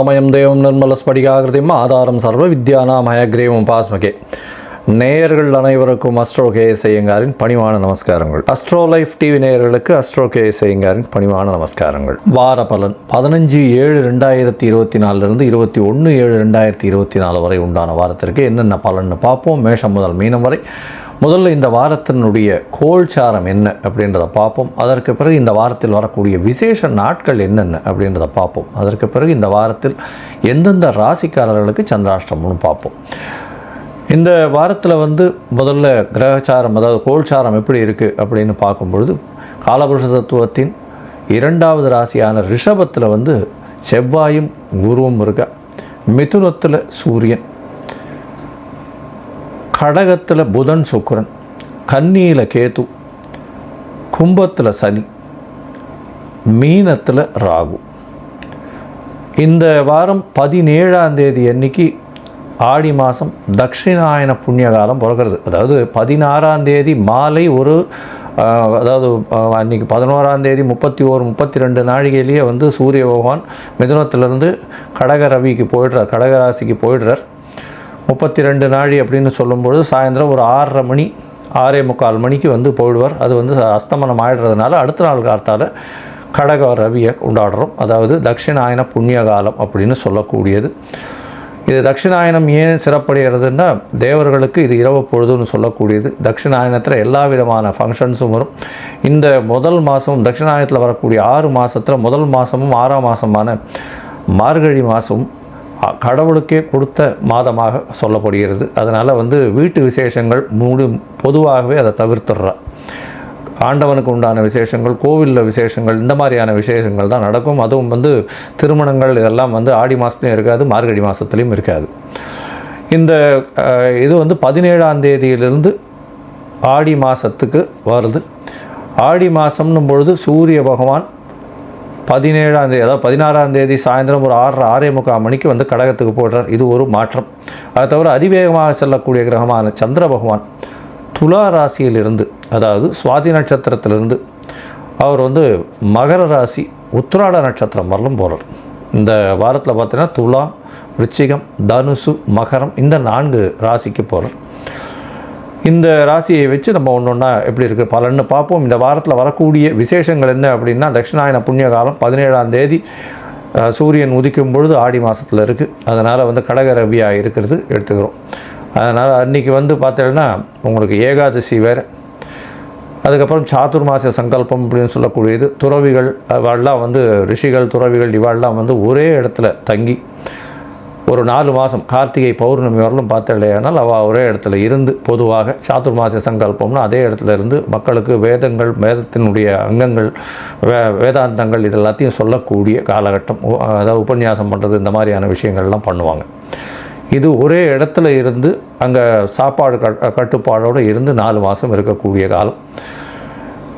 ஞானானந்தமயம் தேவம் நிர்மலஸ்படிகாகிருதிம் ஆதாரம் சர்வ வித்யானாம் ஹயக்ரீவம் பாஸ்மகே. நேயர்கள் அனைவருக்கும் அஸ்ட்ரோ கே செய்யுங்காரின் பணிவான நமஸ்காரங்கள். அஸ்ட்ரோ லைஃப் டிவி நேயர்களுக்கு அஸ்ட்ரோ கே செய்யுங்காரின் பணிவான நமஸ்காரங்கள். வார பலன் பதினஞ்சு ஏழு ரெண்டாயிரத்தி இருபத்தி நாலுலேருந்து இருபத்தி ஒன்று ஏழு ரெண்டாயிரத்தி இருபத்தி நாலு வரை உண்டான வாரத்திற்கு என்னென்ன பலன்னு பார்ப்போம். மேஷம் முதல் மீனம் வரை முதல்ல இந்த வாரத்தினுடைய கோல்சாரம் என்ன அப்படின்றத பார்ப்போம். அதற்கு பிறகு இந்த வாரத்தில் வரக்கூடிய விசேஷ நாட்கள் என்னென்ன அப்படின்றத பார்ப்போம். அதற்கு பிறகு இந்த வாரத்தில் எந்தெந்த ராசிக்காரர்களுக்கு சந்திராஷ்டமம்னு பார்ப்போம். இந்த வாரத்தில் வந்து முதல்ல கிரகச்சாரம் அதாவது கோல்சாரம் எப்படி இருக்குது அப்படின்னு பார்க்கும்பொழுது காலபுருஷ தத்துவத்தின் இரண்டாவது ராசியான ரிஷபத்தில் வந்து செவ்வாயும் குருவும் இருக்க? மிதுனத்தில் சூரியன். கடகத்தில் புதன் சுக்கரன் கன்னியில் கேது கும்பத்தில் சனி மீனத்தில் ராகு. இந்த வாரம் பதினேழாம் தேதி அன்னைக்கு ஆடி மாதம் தட்சிணாயன புண்ணிய காலம் பிறக்கிறது. அதாவது பதினாறாம் தேதி மாலை ஒரு அதாவது அன்றைக்கி அன்னைக்கு பதினோராம் தேதி முப்பத்தி ஓரு முப்பத்தி ரெண்டு நாழிகையிலேயே வந்து சூரிய பகவான் மிதுனத்திலேருந்து கடக ரவிக்கு போயிடுறார் கடகராசிக்கு போயிடுறார். முப்பத்தி ரெண்டு நாழி அப்படின்னு சொல்லும்பொழுது சாயந்தரம் ஒரு ஆறரை மணி ஆறே முக்கால் மணிக்கு வந்து போயிடுவார். அது வந்து அஸ்தமனம் ஆயிடுறதுனால அடுத்த நாள் காலத்தால் கடக ரவியை கொண்டாடுறோம். அதாவது தட்சிணாயன புண்ணிய காலம் அப்படின்னு சொல்லக்கூடியது. இது தட்சிணாயனம் ஏன் சிறப்படைகிறதுன்னா தேவர்களுக்கு இது இரவு பொழுதுன்னு சொல்லக்கூடியது. தட்சிணாயனத்தில் எல்லா விதமான ஃபங்க்ஷன்ஸும் வரும். இந்த முதல் மாதம் தட்சிணாயனத்தில் வரக்கூடிய ஆறு மாதத்தில் முதல் மாதமும் ஆறாம் மாதமான மார்கழி மாதமும் கடவுளுக்கே கொடுத்த மாதமாக சொல்லப்படுகிறது. அதனால் வந்து வீட்டு விசேஷங்கள் முழு பொதுவாகவே அதை தவிர்த்துடுறா. ஆண்டவனுக்கு உண்டான விசேஷங்கள் கோவிலில் விசேஷங்கள் இந்த மாதிரியான விசேஷங்கள் தான் நடக்கும். அதுவும் வந்து திருமணங்கள் இதெல்லாம் வந்து ஆடி மாதத்துலையும் இருக்காது மார்கழி மாதத்துலேயும் இருக்காது. இந்த இது வந்து பதினேழாம் தேதியிலிருந்து ஆடி மாதத்துக்கு வருது. ஆடி மாதம்னும் பொழுது சூரிய பகவான் பதினேழாம் தேதி அதாவது பதினாறாம் தேதி சாயந்தரம் ஒரு ஆறு ஆறே முக்கால் மணிக்கு வந்து கடகத்துக்கு போடுறார். இது ஒரு மாற்றம். அதை தவிர அதிவேகமாக செல்லக்கூடிய கிரகமான சந்திர பகவான் துலா ராசியிலிருந்து அதாவது சுவாதி நட்சத்திரத்திலிருந்து அவர் வந்து மகர ராசி உத்திராட நட்சத்திரம் வரலும் போகிறார் இந்த வாரத்தில் பார்த்தீங்கன்னா துலா விருச்சிகம் தனுசு மகரம் இந்த நான்கு ராசிக்கு போகிறார் இந்த ராசியை வச்சு நம்ம ஒன்று ஒன்றா எப்படி இருக்குது பலன்னு பார்ப்போம். இந்த வாரத்தில் வரக்கூடிய விசேஷங்கள் என்ன அப்படின்னா தட்சிணாயன புண்ணிய காலம் பதினேழாம் தேதி சூரியன் உதிக்கும் பொழுது ஆடி மாதத்தில் இருக்குது அதனால் வந்து கடக ரவியாக இருக்கிறது எடுத்துக்கிறோம். அதனால் அன்றைக்கி வந்து பார்த்தீங்கன்னா உங்களுக்கு ஏகாதசி வேறு. அதுக்கப்புறம் சாதுர்மாச சங்கல்பம் அப்படின்னு சொல்லக்கூடியது. துறவிகள் இவாள்லாம் வந்து ரிஷிகள் துறவிகள் இவாள்லாம் வந்து ஒரே இடத்துல தங்கி ஒரு நாலு மாதம் கார்த்திகை பௌர்ணமி வரலும் பார்த்தலையானால் அவள் ஒரே இடத்துல இருந்து பொதுவாக சாதுர்மாச சங்கல்பம்னு அதே இடத்துல இருந்து மக்களுக்கு வேதங்கள் வேதத்தினுடைய அங்கங்கள் வே வேதாந்தங்கள் இது எல்லாத்தையும் சொல்லக்கூடிய காலகட்டம் அதாவது உபன்யாசம் பண்ணுறது இந்த மாதிரியான விஷயங்கள்லாம் பண்ணுவாங்க. இது ஒரே இடத்துல இருந்து அங்கே சாப்பாடு கட் கட்டுப்பாடோடு இருந்து நாலு மாதம் இருக்கக்கூடிய காலம்.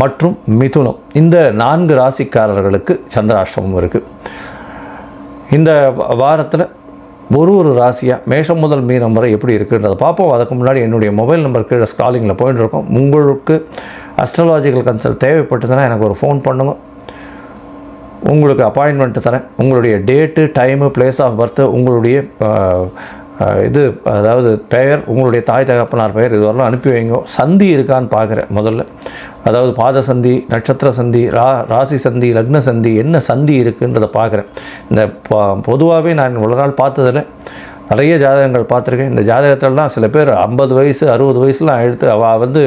மற்றும் மிதுனம். இந்த நான்கு ராசிக்காரர்களுக்கு சந்திராஷ்டமம் இருக்குது இந்த வாரத்தில் ஒரு ஒரு ராசியாக மேஷம் முதல் மீனம் வரை எப்படி இருக்குன்றதை பார்ப்போம். அதுக்கு முன்னாடி என்னுடைய மொபைல் நம்பர் கீழே ஸ்காலிங்கில் போயிட்டு இருக்கோம். உங்களுக்கு அஸ்ட்ராலாஜிக்கல் கன்சல்ட் தேவைப்பட்டதுன்னா எனக்கு ஒரு ஃபோன் பண்ணுங்க. உங்களுக்கு அப்பாயின்மெண்ட்டு தரேன். உங்களுடைய date time place of birth உங்களுடைய இது அதாவது பெயர் உங்களுடைய தாய் தகப்பனார் பெயர் இதுவரெல்லாம் அனுப்பி வைங்க. சந்தி இருக்கான்னு பார்க்குறேன் முதல்ல. அதாவது பாத சந்தி நட்சத்திர சந்தி ரா ராசி சந்தி லக்ன சந்தி என்ன சந்தி இருக்குன்றதை பார்க்குறேன். இந்த பொதுவாகவே நான் இவ்வளோ நாள் பார்த்ததில் நிறைய ஜாதகங்கள் பார்த்துருக்கேன். இந்த ஜாதகத்திலலாம் சில பேர் ஐம்பது வயசு அறுபது வயசுலாம் எடுத்து அவள் வந்து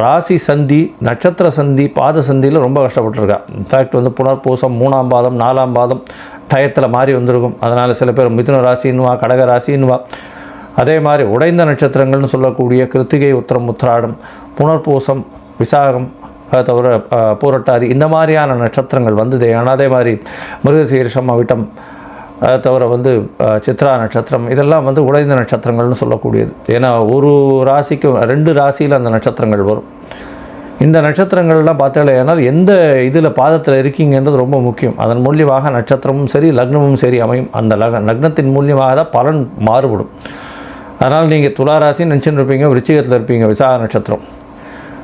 ராசி சந்தி நட்சத்திர சந்தி பாத சந்தியில் ரொம்ப கஷ்டப்பட்டுருக்கா. இன்ஃபேக்ட் வந்து புனர்பூசம் மூணாம் பாதம் நாலாம் பாதம் டயத்தில் மாறி வந்திருக்கும். அதனால் சில பேர் மிதுன ராசின்னுவா கடக ராசின்னுவா. அதே மாதிரி உடைந்த நட்சத்திரங்கள்னு சொல்லக்கூடிய கிருத்திகை உத்திரம் உத்திராடம் புனர்பூசம் விசாகம் அதை தவிர பூரட்டாதி இந்த மாதிரியான நட்சத்திரங்கள் வந்தது. ஆனால் அதே மாதிரி மிருகசீரிஷம் அவிட்டம் அதை தவிர வந்து சித்ரா நட்சத்திரம் இதெல்லாம் வந்து உடைந்த நட்சத்திரங்கள்னு சொல்லக்கூடியது. ஏன்னா ஒரு ராசிக்கும் ரெண்டு ராசியில் அந்த நட்சத்திரங்கள் வரும். இந்த நட்சத்திரங்கள்லாம் பார்த்தாலேனால் எந்த இதில் பாதத்தில் இருக்கீங்கன்றது ரொம்ப முக்கியம். அதன் மூலியமாக நட்சத்திரமும் சரி லக்னமும் சரி அமையும். அந்த லக லக்னத்தின் மூலியமாக தான் பலன் மாறுபடும். அதனால் நீங்கள் துளாராசின்னு நினச்சின்னு இருப்பீங்க விருச்சிகத்தில் இருப்பீங்க விசாக நட்சத்திரம்.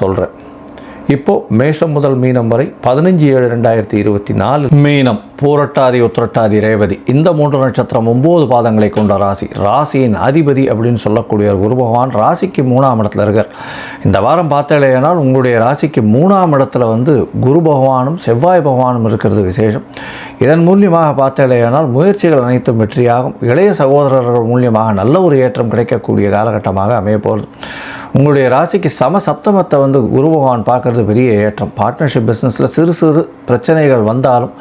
சொல்கிறேன் இப்போது மேஷம் முதல் மீனம் வரை பதினஞ்சு ஏழு ரெண்டாயிரத்தி இருபத்தி நாலு மீனம். பூரட்டாதி உத்திரட்டாதி ரேவதி. இந்த மூன்று நட்சத்திரம் ஒம்பது பாதங்களை கொண்ட ராசி. ராசியின் அதிபதி அப்படின்னு சொல்லக்கூடிய குரு பகவான் ராசிக்கு மூணாம் இடத்துல இருக்கார். இந்த வாரம் பார்த்தாலேனால் உங்களுடைய ராசிக்கு மூணாம் இடத்துல வந்து குரு பகவானும் செவ்வாய் பகவானும் இருக்கிறது விசேஷம். இதன் மூலியமாக பார்த்தாலேயானால் முயற்சிகள் அனைத்தும் வெற்றியாகும். இளைய சகோதரர்கள் மூலியமாக நல்ல ஒரு ஏற்றம் கிடைக்கக்கூடிய காலகட்டமாக அமைய போகிறது. உங்களுடைய ராசிக்கு சம சப்தமத்தை வந்து குரு பகவான் பார்க்கறது பெரிய ஏற்றம். பார்ட்னர்ஷிப் பிஸ்னஸில் சிறு சிறு பிரச்சனைகள் வந்தாலும்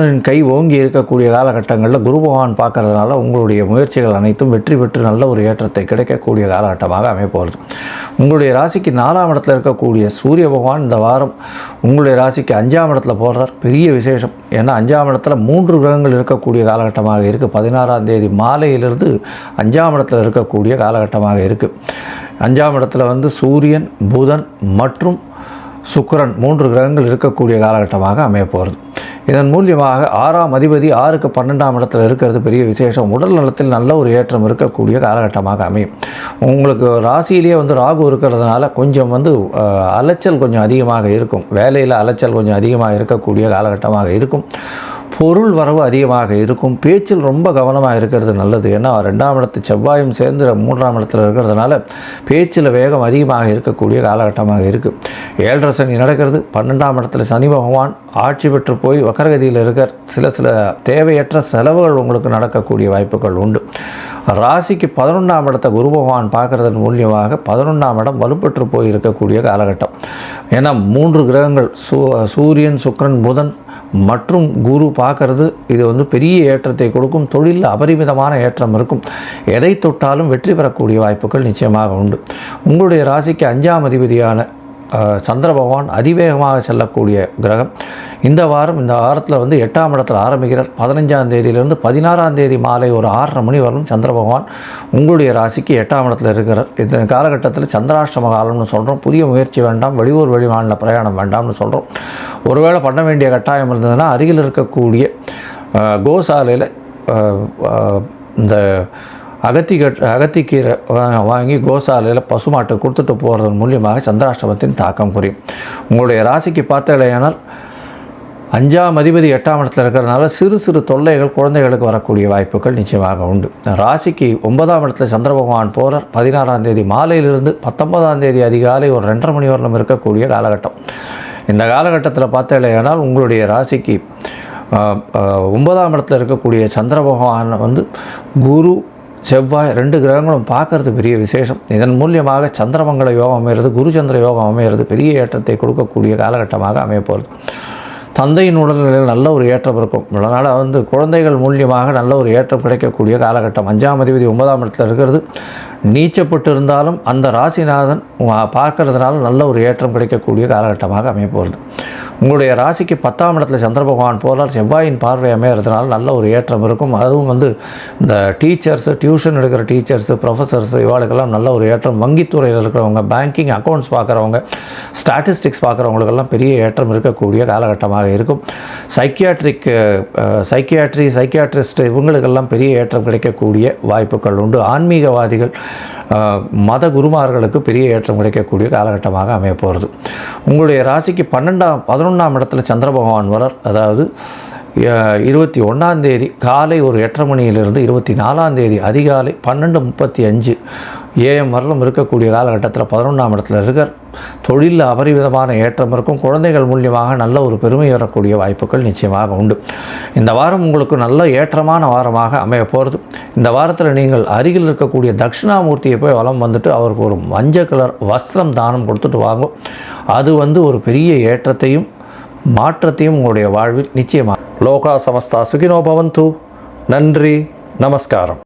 பார்ட்னரின் கை ஓங்கி இருக்கக்கூடிய காலகட்டங்களில் குரு பகவான் பார்க்கறதுனால உங்களுடைய முயற்சிகள் அனைத்தும் வெற்றி பெற்று நல்ல ஒரு ஏற்றத்தை கிடைக்கக்கூடிய காலகட்டமாக அமைப்போகிறது உங்களுடைய ராசிக்கு நாலாம் இடத்துல இருக்கக்கூடிய சூரிய பகவான் இந்த வாரம் உங்களுடைய ராசிக்கு அஞ்சாம் இடத்துல போடுறார். பெரிய விசேஷம். ஏன்னா அஞ்சாம் இடத்துல மூன்று கிரகங்கள் இருக்கக்கூடிய காலகட்டமாக இருக்குது பதினாறாம் தேதி மாலையிலிருந்து அஞ்சாம் இடத்துல இருக்கக்கூடிய காலகட்டமாக இருக்குது அஞ்சாம் இடத்துல வந்து சூரியன் புதன் மற்றும் சுக்கிரன் மூன்று கிரகங்கள் இருக்கக்கூடிய காலகட்டமாக அமைய போகிறது இதன் மூலியமாக ஆறாம் அதிபதி ஆறுக்கு பன்னெண்டாம் இடத்துல இருக்கிறது பெரிய விசேஷம். உடல் நலத்தில் நல்ல ஒரு ஏற்றம் இருக்கக்கூடிய காலகட்டமாக அமையும். உங்களுக்கு ராசியிலேயே வந்து ராகு இருக்கிறதுனால கொஞ்சம் வந்து அலைச்சல் கொஞ்சம் அதிகமாக இருக்கும். வேலையில் அலைச்சல் கொஞ்சம் அதிகமாக இருக்கக்கூடிய காலகட்டமாக இருக்கும். பொருள் வரவு அதிகமாக இருக்கும். பேச்சில் ரொம்ப கவனமாக இருக்கிறது நல்லது. ஏன்னா ரெண்டாம் இடத்து செவ்வாயும் சேர்ந்து மூன்றாம் இடத்துல இருக்கிறதுனால பேச்சில் வேகம் அதிகமாக இருக்கக்கூடிய காலகட்டமாக இருக்குது ஏழரை சனி நடக்கிறது. பன்னெண்டாம் இடத்துல சனி பகவான் ஆட்சி பெற்று போய் வக்கரகதியில் இருக்கிற சில சில தேவையற்ற செலவுகள் உங்களுக்கு நடக்கக்கூடிய வாய்ப்புகள் உண்டு. ராசிக்கு பதினொன்றாம் இடத்தை குரு பகவான் பார்க்கறதன் மூலியமாக பதினொன்றாம் இடம் வலுப்பெற்று போய் இருக்கக்கூடிய காலகட்டம். ஏன்னா மூன்று கிரகங்கள் சூ சூரியன் சுக்ரன் புதன் மற்றும் குரு பார்க்கறது இது வந்து பெரிய ஏற்றத்தை கொடுக்கும். தொழிலில் அபரிமிதமான ஏற்றம் இருக்கும். எதை தொட்டாலும் வெற்றி பெறக்கூடிய வாய்ப்புகள் நிச்சயமாக உண்டு. உங்களுடைய ராசிக்கு அஞ்சாம் அதிபதியான சந்திர பகவான் அதிவேகமாக செல்லக்கூடிய கிரகம். இந்த வாரம் இந்த வாரத்தில் வந்து எட்டாம் இடத்தில் ஆரம்பிக்கிறார். பதினஞ்சாம் தேதியிலிருந்து பதினாறாம் தேதி மாலை ஒரு ஆறரை மணி வரும் சந்திர பகவான் உங்களுடைய ராசிக்கு எட்டாம் இடத்தில் இருக்கிறார். இந்த காலகட்டத்தில் சந்திராஷ்டம காலம்னு சொல்கிறோம் புதிய முயற்சி வேண்டாம் வெளியூர் வெளிமாநில பிரயாணம் வேண்டாம்னு சொல்கிறோம் ஒருவேளை பண்ண வேண்டிய கட்டாயம் இருந்ததுன்னா அருகில் இருக்கக்கூடிய கோசாலையில் இந்த அகத்திக்கட் அகத்திக்கீரை வாங்கி கோசாலையில் பசுமாட்டை கொடுத்துட்டு போகிறதன் மூலியமாக சந்திராஷ்டமத்தின் தாக்கம் குறையும். உங்களுடைய ராசிக்கு பார்த்தாலேயானால் அஞ்சாம் அதிபதி எட்டாம் இடத்துல இருக்கிறதுனால சிறு சிறு தொல்லைகள் குழந்தைகளுக்கு வரக்கூடிய வாய்ப்புகள் நிச்சயமாக உண்டு. ராசிக்கு ஒன்பதாம் இடத்துல சந்திர பகவான் போகிறார் பதினாறாம் தேதி மாலையிலிருந்து பத்தொன்பதாம் தேதி அதிகாலை ஒரு ரெண்டரை மணி வரலும் இருக்கக்கூடிய காலகட்டம். இந்த காலகட்டத்தில் பார்த்தீங்கன்னா உங்களுடைய ராசிக்கு ஒன்பதாம் இடத்துல இருக்கக்கூடிய சந்திர பகவான் வந்து குரு செவ்வாய் ரெண்டு கிரகங்களும் பார்க்கறது பெரிய விசேஷம். இதன் மூலியமாக சந்திரமங்கல யோகம் அமைகிறது குரு சந்திர யோகம் அமைகிறது பெரிய ஏற்றத்தை கொடுக்கக்கூடிய காலகட்டமாக அமையப்போகிறது தந்தையின் உடல்நிலையில் நல்ல ஒரு ஏற்றம் இருக்கும். அதனால் வந்து குழந்தைகள் மூலியமாக நல்ல ஒரு ஏற்றம் கிடைக்கக்கூடிய காலகட்டம். அஞ்சாம் அதிபதி ஒன்பதாம் இடத்துல இருக்கிறது. நீச்சப்பட்டு இருந்தாலும் அந்த ராசிநாதன் பார்க்கறதுனால நல்ல ஒரு ஏற்றம் கிடைக்கக்கூடிய காலகட்டமாக அமையப்போகிறது. உங்களுடைய ராசிக்கு பத்தாம் இடத்துல சந்திர பகவான் போலால் செவ்வாயின் பார்வை அமையறதுனால நல்ல ஒரு ஏற்றம் இருக்கும். அதுவும் வந்து இந்த டீச்சர்ஸு டியூஷன் எடுக்கிற டீச்சர்ஸு ப்ரொஃபஸர்ஸ் இவாளுக்கெல்லாம் நல்ல ஒரு ஏற்றம். வங்கித்துறையில் இருக்கிறவங்க பேங்கிங் அக்கௌண்ட்ஸ் பார்க்குறவங்க ஸ்டாட்டிஸ்டிக்ஸ் பார்க்குறவங்களுக்கெல்லாம் பெரிய ஏற்றம் இருக்கக்கூடிய காலகட்டமாக இருக்கும். சைக்கியாட்ரிக் சைக்கியாட்ரி சைக்கியாட்ரிஸ்ட் இவங்களுக்கெல்லாம் பெரிய ஏற்றம் கிடைக்கக்கூடிய வாய்ப்புகள் உண்டு. ஆன்மீகவாதிகள் மத குருமார்களுக்கு பெரிய ஏற்றம் கிடைக்கக்கூடிய காலகட்டமாக அமைய போகிறது. உங்களுடைய ராசிக்கு பன்னெண்டாம் பதினொன்றாம் இடத்துல சந்திர பகவான் வரர் அதாவது இருபத்தி ஒன்றாந்தேதி காலை ஒரு எட்டரை மணியிலிருந்து இருபத்தி நாலாம் தேதி அதிகாலை பன்னெண்டு முப்பத்தி அஞ்சு ஏஎம் வரலும் இருக்கக்கூடிய காலகட்டத்தில் பதினொன்றாம் இடத்துல இருக்கார். தொழிலில் அபரிவிதமான ஏற்றம் இருக்கும். குழந்தைகள் மூலியமாக நல்ல ஒரு பெருமை வரக்கூடிய வாய்ப்புகள் நிச்சயமாக உண்டு. இந்த வாரம் உங்களுக்கு நல்ல ஏற்றமான வாரமாக அமைய போகிறது இந்த வாரத்தில் நீங்கள் அருகில் இருக்கக்கூடிய தட்சிணாமூர்த்தியை போய் வளம் வந்துட்டு அவருக்கு ஒரு மஞ்சள் கலர் வஸ்திரம் தானம் கொடுத்துட்டு வாங்கும் அது வந்து ஒரு பெரிய ஏற்றத்தையும் மாற்றத்தையும் உங்களுடைய வாழ்வில் நிச்சயமாக லோகா சமஸ்தா சுகினோ பவந்து. நன்றி. நமஸ்காரம்.